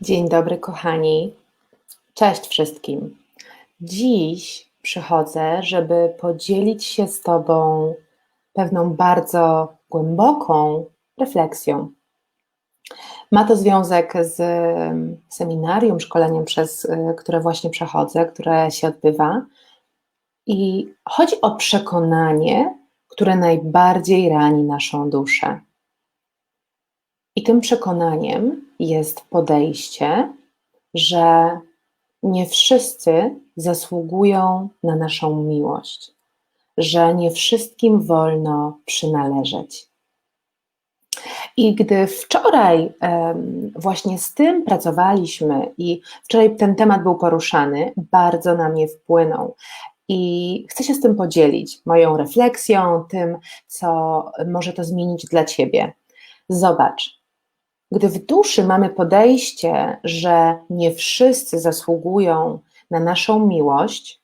Dzień dobry, kochani. Cześć wszystkim. Dziś przychodzę, żeby podzielić się z Tobą pewną bardzo głęboką refleksją. Ma to związek z em, seminarium, szkoleniem, przez y, które właśnie przechodzę, które się odbywa. I chodzi o przekonanie, które najbardziej rani naszą duszę. I tym przekonaniem jest podejście, że nie wszyscy zasługują na naszą miłość, że nie wszystkim wolno przynależeć. I gdy wczoraj właśnie z tym pracowaliśmy i wczoraj ten temat był poruszany, bardzo na mnie wpłynął. I chcę się z tym podzielić, moją refleksją, tym, co może to zmienić dla Ciebie. Zobacz, gdy w duszy mamy podejście, że nie wszyscy zasługują na naszą miłość,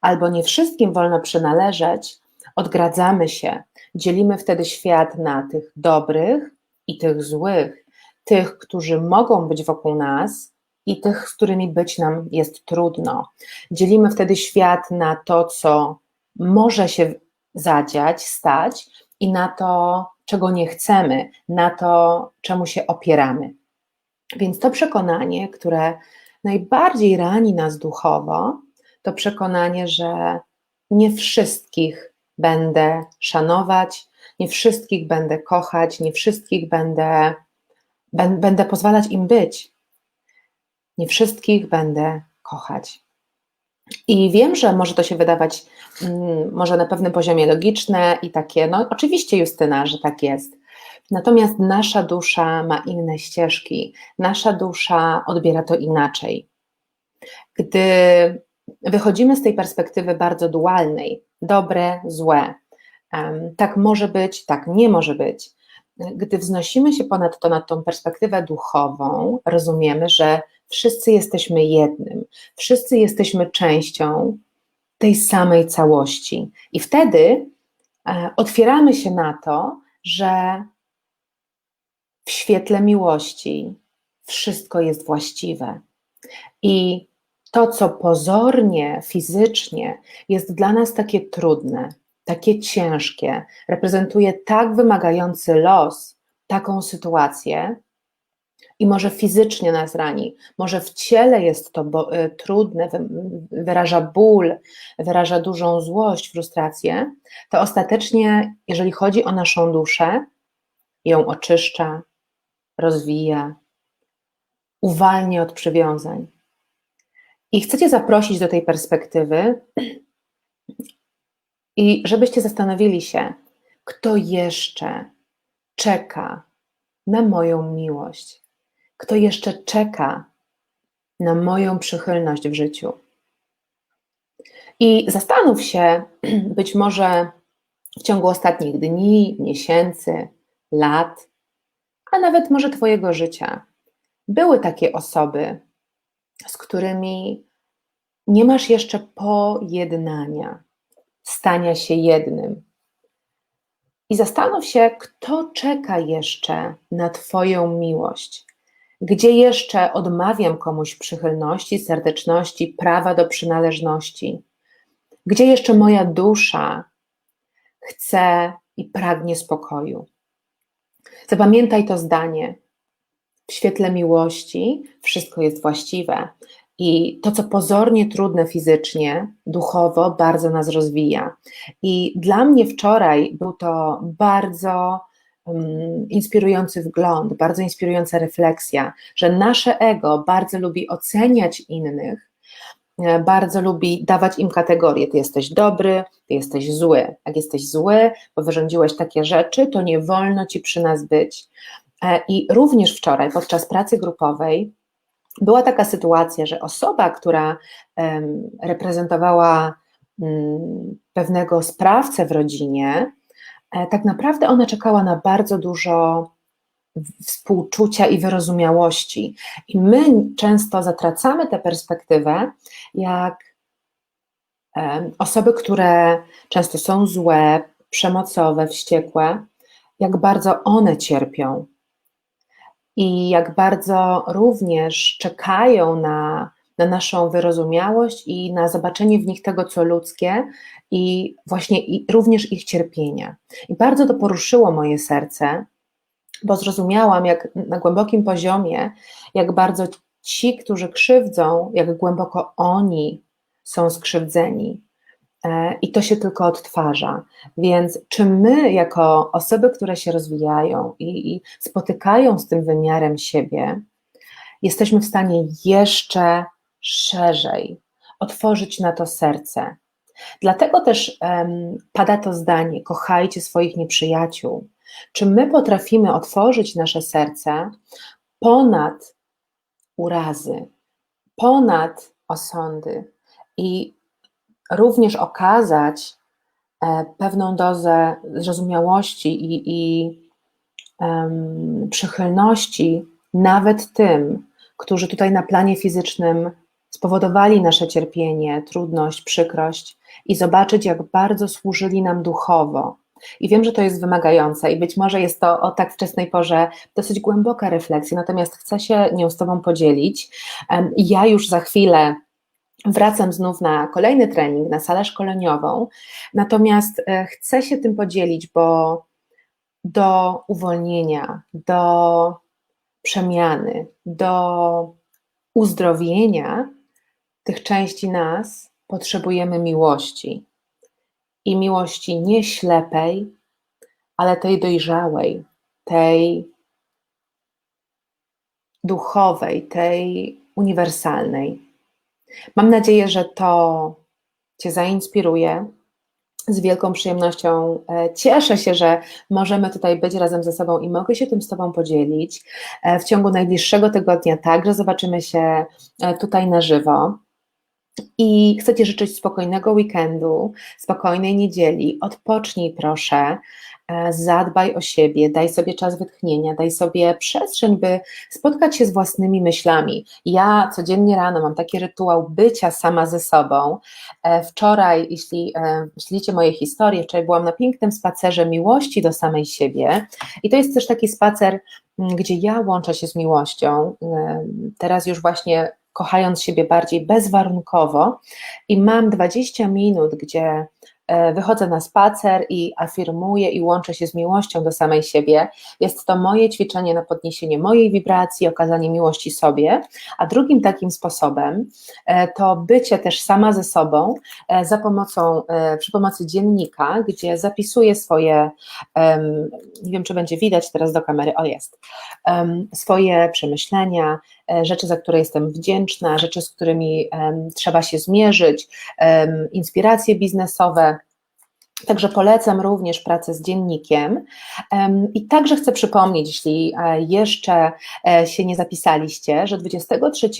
albo nie wszystkim wolno przynależeć, odgradzamy się. Dzielimy wtedy świat na tych dobrych i tych złych, tych, którzy mogą być wokół nas i tych, z którymi być nam jest trudno. Dzielimy wtedy świat na to, co może się zadziać, stać, i na to, czego nie chcemy, na to, czemu się opieramy. Więc to przekonanie, które najbardziej rani nas duchowo, to przekonanie, że nie wszystkich będę szanować, nie wszystkich będę kochać, nie wszystkich będę, bę- będę pozwalać im być, nie wszystkich będę kochać. I wiem, że może to się wydawać mm, może na pewnym poziomie logiczne i takie, no oczywiście Justyna, że tak jest. Natomiast nasza dusza ma inne ścieżki, nasza dusza odbiera to inaczej. Gdy wychodzimy z tej perspektywy bardzo dualnej, dobre, złe, tak może być, tak nie może być. Gdy wznosimy się ponad to, nad tą perspektywę duchową, rozumiemy, że wszyscy jesteśmy jednym, wszyscy jesteśmy częścią tej samej całości. I wtedy e, otwieramy się na to, że w świetle miłości wszystko jest właściwe. I to, co pozornie, fizycznie jest dla nas takie trudne, takie ciężkie, reprezentuje tak wymagający los, taką sytuację, i może fizycznie nas rani, może w ciele jest to bo, y, trudne, wy, wyraża ból, wyraża dużą złość, frustrację, to ostatecznie, jeżeli chodzi o naszą duszę, ją oczyszcza, rozwija, uwalnia od przywiązań. I chcę Cię zaprosić do tej perspektywy i żebyście zastanowili się, kto jeszcze czeka na moją miłość, kto jeszcze czeka na moją przychylność w życiu. I zastanów się, być może w ciągu ostatnich dni, miesięcy, lat, a nawet może Twojego życia, były takie osoby, z którymi nie masz jeszcze pojednania, stania się jednym. I zastanów się, kto czeka jeszcze na Twoją miłość. Gdzie jeszcze odmawiam komuś przychylności, serdeczności, prawa do przynależności? Gdzie jeszcze moja dusza chce i pragnie spokoju? Zapamiętaj to zdanie. W świetle miłości wszystko jest właściwe. I to, co pozornie trudne fizycznie, duchowo, bardzo nas rozwija. I dla mnie wczoraj był to bardzo um, inspirujący wgląd, bardzo inspirująca refleksja, że nasze ego bardzo lubi oceniać innych, e, bardzo lubi dawać im kategorie. Ty jesteś dobry, ty jesteś zły. Jak jesteś zły, bo wyrządziłeś takie rzeczy, to nie wolno ci przy nas być. E, I również wczoraj podczas pracy grupowej była taka sytuacja, że osoba, która reprezentowała mm, pewnego sprawcę w rodzinie, e, tak naprawdę ona czekała na bardzo dużo współczucia i wyrozumiałości. I my często zatracamy tę perspektywę, jak osoby, które często są złe, przemocowe, wściekłe, jak bardzo one cierpią. I jak bardzo również czekają na, na naszą wyrozumiałość i na zobaczenie w nich tego, co ludzkie i właśnie i również ich cierpienia. I bardzo to poruszyło moje serce, bo zrozumiałam, jak na głębokim poziomie, jak bardzo ci, którzy krzywdzą, jak głęboko oni są skrzywdzeni. E, I to się tylko odtwarza. Więc czy my, jako osoby, które się rozwijają i, i spotykają z tym wymiarem siebie, jesteśmy w stanie jeszcze szerzej otworzyć na to serce. Dlatego też um, pada to zdanie: kochajcie swoich nieprzyjaciół. Czy my potrafimy otworzyć nasze serce ponad urazy, ponad osądy i również okazać e, pewną dozę zrozumiałości i, i um, przychylności nawet tym, którzy tutaj na planie fizycznym spowodowali nasze cierpienie, trudność, przykrość i zobaczyć, jak bardzo służyli nam duchowo. I wiem, że to jest wymagające i być może jest to o tak wczesnej porze dosyć głęboka refleksja, natomiast chcę się nią z Tobą podzielić. Ja już za chwilę wracam znów na kolejny trening, na salę szkoleniową, natomiast e, chcę się tym podzielić, bo do uwolnienia, do przemiany, do uzdrowienia tych części nas potrzebujemy miłości. I miłości nie ślepej, ale tej dojrzałej, tej duchowej, tej uniwersalnej. Mam nadzieję, że to Cię zainspiruje. Z wielką przyjemnością e, cieszę się, że możemy tutaj być razem ze sobą i mogę się tym z Tobą podzielić. E, w ciągu najbliższego tygodnia także zobaczymy się e, tutaj na żywo. I chcę Ci życzyć spokojnego weekendu, spokojnej niedzieli. Odpocznij proszę, zadbaj o siebie, daj sobie czas wytchnienia, daj sobie przestrzeń, by spotkać się z własnymi myślami. Ja codziennie rano mam taki rytuał bycia sama ze sobą. E, wczoraj, jeśli e, śledzicie moje historie, wczoraj byłam na pięknym spacerze miłości do samej siebie i to jest też taki spacer, gdzie ja łączę się z miłością. Teraz już właśnie kochając siebie bardziej bezwarunkowo i mam 20 minut, gdzie E, wychodzę na spacer i afirmuję i łączę się z miłością do samej siebie. Jest to moje ćwiczenie na podniesienie mojej wibracji, okazanie miłości sobie, a drugim takim sposobem e, to bycie też sama ze sobą e, za pomocą, przy pomocy dziennika, gdzie zapisuję swoje, nie wiem czy będzie widać teraz do kamery, o jest, swoje przemyślenia, rzeczy, za które jestem wdzięczna, rzeczy, z którymi trzeba się zmierzyć, inspiracje biznesowe, Także polecam również pracę z dziennikiem. I także chcę przypomnieć, jeśli e, jeszcze e, się nie zapisaliście, że 23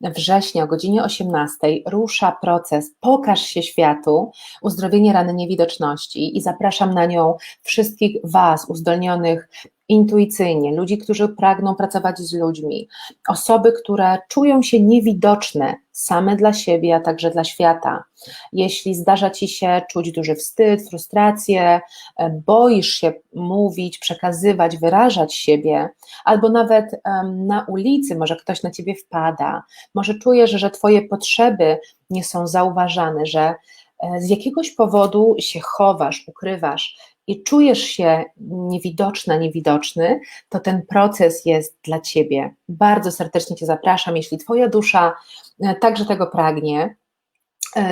września o godzinie 18 rusza proces Pokaż się światu, uzdrowienie rany niewidoczności i zapraszam na nią wszystkich Was, uzdolnionych intuicyjnie, ludzi, którzy pragną pracować z ludźmi, osoby, które czują się niewidoczne same dla siebie, a także dla świata. Jeśli zdarza ci się czuć duży wstyd, frustrację, e, boisz się mówić, przekazywać, wyrażać siebie, albo nawet um, na ulicy może ktoś na ciebie wpada, może czujesz, że twoje potrzeby nie są zauważane, że e, z jakiegoś powodu się chowasz, ukrywasz, i czujesz się niewidoczna, niewidoczny, to ten proces jest dla Ciebie. Bardzo serdecznie Cię zapraszam, jeśli Twoja dusza e, także tego pragnie.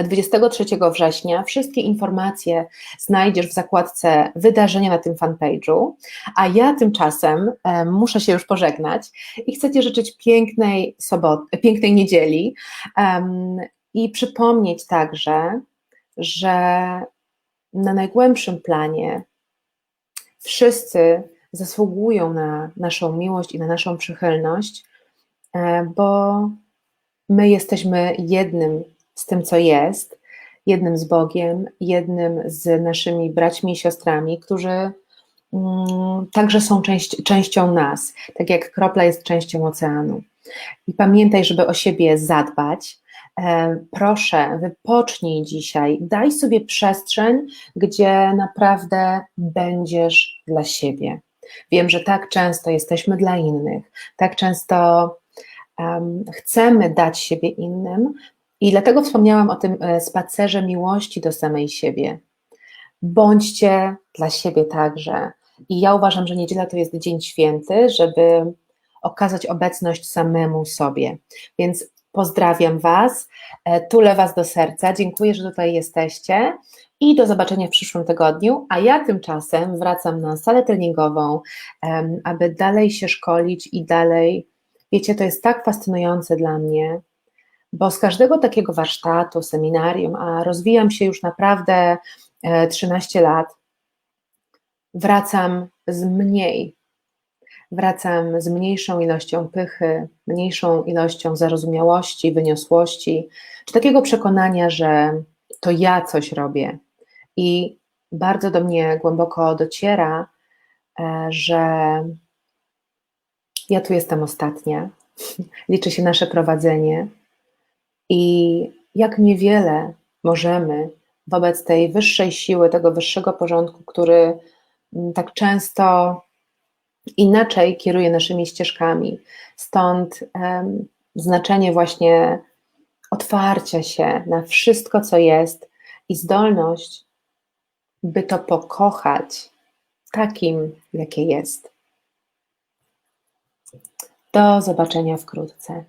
23 e, września wszystkie informacje znajdziesz w zakładce wydarzenia na tym fanpage'u, a ja tymczasem e, muszę się już pożegnać i chcę Ci życzyć pięknej, sobot, pięknej niedzieli um, i przypomnieć także, że na najgłębszym planie wszyscy zasługują na naszą miłość i na naszą przychylność, e, bo my jesteśmy jednym z tym, co jest, jednym z Bogiem, jednym z naszymi braćmi i siostrami, którzy mm, także są częścią nas, tak jak kropla jest częścią oceanu. I pamiętaj, żeby o siebie zadbać, proszę, wypocznij dzisiaj, daj sobie przestrzeń, gdzie naprawdę będziesz dla siebie. Wiem, że tak często jesteśmy dla innych, tak często um, chcemy dać siebie innym, i dlatego wspomniałam o tym e, spacerze miłości do samej siebie. Bądźcie dla siebie także. I ja uważam, że niedziela to jest dzień święty, żeby okazać obecność samemu sobie. Więc pozdrawiam Was, e, tulę Was do serca, dziękuję, że tutaj jesteście i do zobaczenia w przyszłym tygodniu. A ja tymczasem wracam na salę treningową, aby dalej się szkolić i dalej. Wiecie, to jest tak fascynujące dla mnie, bo z każdego takiego warsztatu, seminarium, a rozwijam się już naprawdę 13 e, lat, wracam z mniej. Wracam z mniejszą ilością pychy, mniejszą ilością zarozumiałości, wyniosłości, czy takiego przekonania, że to ja coś robię. I bardzo do mnie głęboko dociera, e, że ja tu jestem ostatnia, liczy się nasze prowadzenie. I jak niewiele możemy wobec tej wyższej siły, tego wyższego porządku, który mm, tak często inaczej kieruje naszymi ścieżkami. Stąd um, znaczenie właśnie otwarcia się na wszystko, co jest i zdolność, by to pokochać takim, jakie jest. Do zobaczenia wkrótce.